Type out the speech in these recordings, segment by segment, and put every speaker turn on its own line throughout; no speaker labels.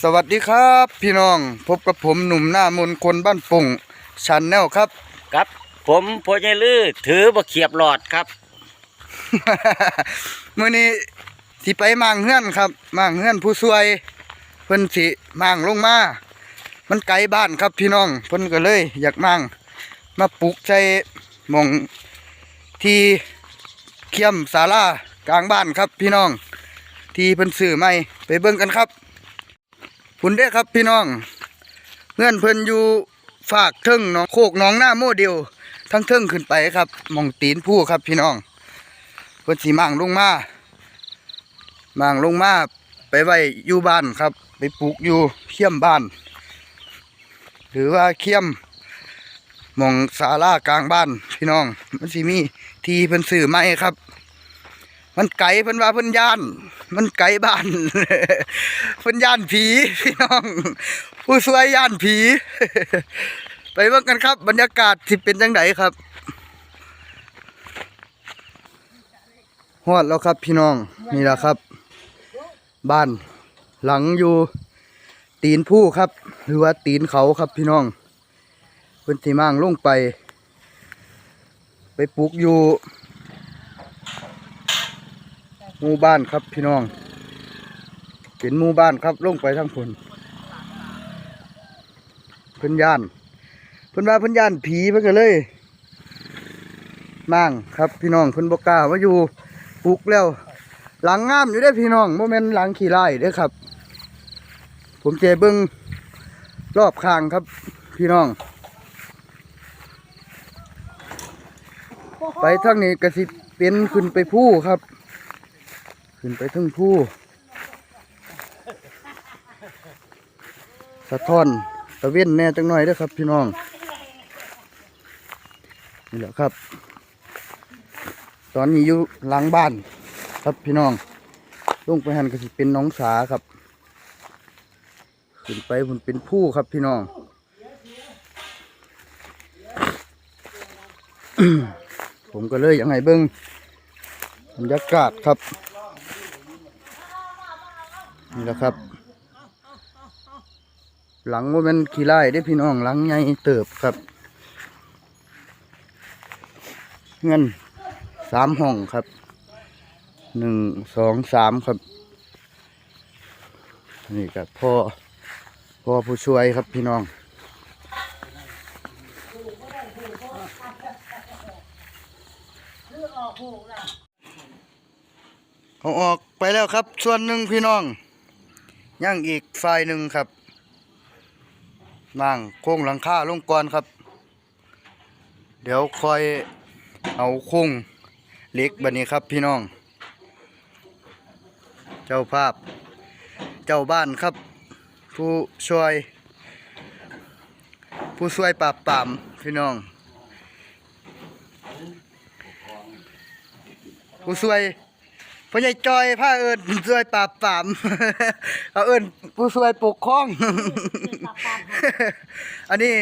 สวัสดีครับพี่น้องพบกับผมหนุ่มหน้ามนต์คนบ้านปุ่งชันแนลครับ
ครับ ผมพญลือถือบ่เขียบหลอดครับ
มื้อนี้สิไปมางเฮือนครับมางเฮือนผู้ช่วยเพิ่นสิมางลงมา มันไกลบ้านครับพี่น้องเพิ่นก็เลย อยากมางมาปลูกใจหมองที่เคียมศาลากลางบ้านครับพี่น้อง ที่เพิ่นซื้อใหม่ไปเบิ่งกันครับ พุ่นเด้ครับพี่น้องเงื่อนเพิ่นอยู่ฝากเทิงน้องโคกน้องหน้าโมเดลทั้งเทิงขึ้นไปครับมองตีนผู้ครับพี่น้องเพิ่นสิมั่งลงมามั่งลงมาไปไว้อยู่บ้านครับ ไปปลูกอยู่เขี้ยมบ้าน หรือว่าเขี้ยมมองศาลากลางบ้านพี่น้อง มันสิมีที่เพิ่นซื้อไม้ครับ มันไก่เพิ่นว่าเพิ่นย่าน มันไก่บ้านเพิ่นย่านผีพี่น้อง ผู้ช่วยย่านผี ไปเบิ่งกันครับ บรรยากาศสิเป็นจังไดครับฮอดแล้วครับพี่น้องนี่แหละครับ บ้านหลังอยู่ตีนผู้ครับ หรือว่าตีนเขาครับพี่น้องเพิ่นสิมั่งลงไป ไปปลูกอยู่ หมู่บ้านครับพี่น้องเป็นหมู่บ้านครับลงไปทั้งผลเพิ่นย่านเพิ่นว่าเพิ่นย่านผีเพิ่นก็เลยมั่งครับพี่น้องเพิ่นบ่กล้ามาอยู่ปลูกแล้ว หลังงามอยู่ได้พี่น้องโมเมนหลังขี่ไล่เด้ครับ ผมเจเบิ้งรอบข้างครับพี่น้อง ไปทางนี้กระสิเป็นขึ้นไปผู้ครับ ขึ้นไปทึงผู้สะท้อนตะเว้นแน่จังหน่อยด้ครับ พี่น้อง นี่แหละครับ ตอนนี้อยู่หลังบ้านครับพี่น้องลงไปหันก็สิเป็นน้องสาครับ ขึ้นไปผมเป็นผู้ครับพี่น้องผมก็เลยยังไงเบิ้งบรรยากาศครับ นี่แหละครับ หลังว่ามันขี้ไล่ได้พี่น้องหลังใหญ่เติบครับเงินสามห้องครับหนึ่งสองสามครับ นี่กับพ่อพ่อผู้ช่วยครับพี่น้องเอาออกไปแล้วครับ ส่วนหนึ่งพี่น้อง ย่างอีกฝ่ายหนึ่งครับนั่งโค้งหลังคาลงก่อนครับ เดี๋ยวคอยเอาโค้งเล็กบันนี้ครับพี่น้อง เจ้าภาพ เจ้าบ้านครับ ผู้ช่วย ผู้ช่วยปราบปรามพี่น้อง ผู้ช่วย พ่อใหญ่จอยผ้าเอิญช่วยปราบปรามเขาเอิญผู้ช่วยปกครอง อันนี้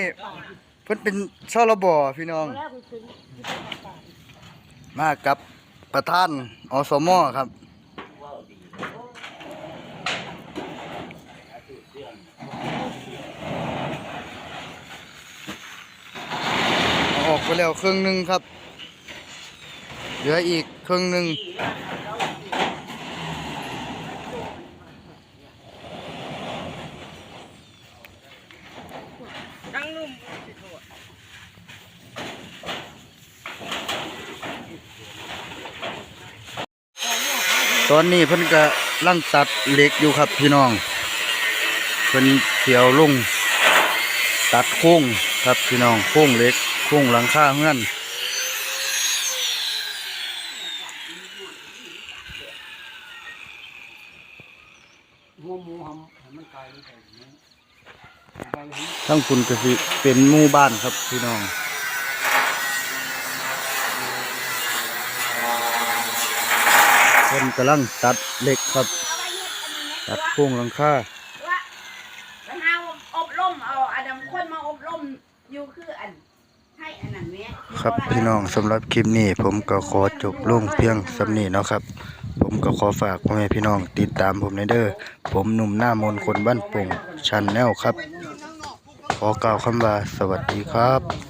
เพิ่นเป็นชลบอพี่น้อง มากับประธานอสมอครับอออกไปแล้วครึ่งหนึ่งครับ เหลืออีกครึ่งหนึ่ง ตอนนี้เพิ่นก็ลังตัดเหล็กอยู่ครับพี่น้อง เพิ่นเสียวลงตัดโค้งครับพี่น้องโค้งเหล็กโค้งหลังคาเฮือนทั้ ทั้งคุณกสิเป็นมู่บ้านครับพี่น้องคนกำลังตัดเหล็กครับ ตัดพุ่งหลังคา
แล้าอบรมเอาอันนั้นคนมาอบร่มยูคืออันให้อันนั้นแม่
ครับพี่น้องสำหรับคลิปนี้ ผมก็ขอจบลงเพียงสำนีเนาะครับผมก็ขอฝากพ่อแม่พี่น้องติดตามผมในเด้อ ผมหนุ่มหน้ามนคนบ้านโป่งชันแนลครับ ขอกล่าวคำลาสวัสดีครับ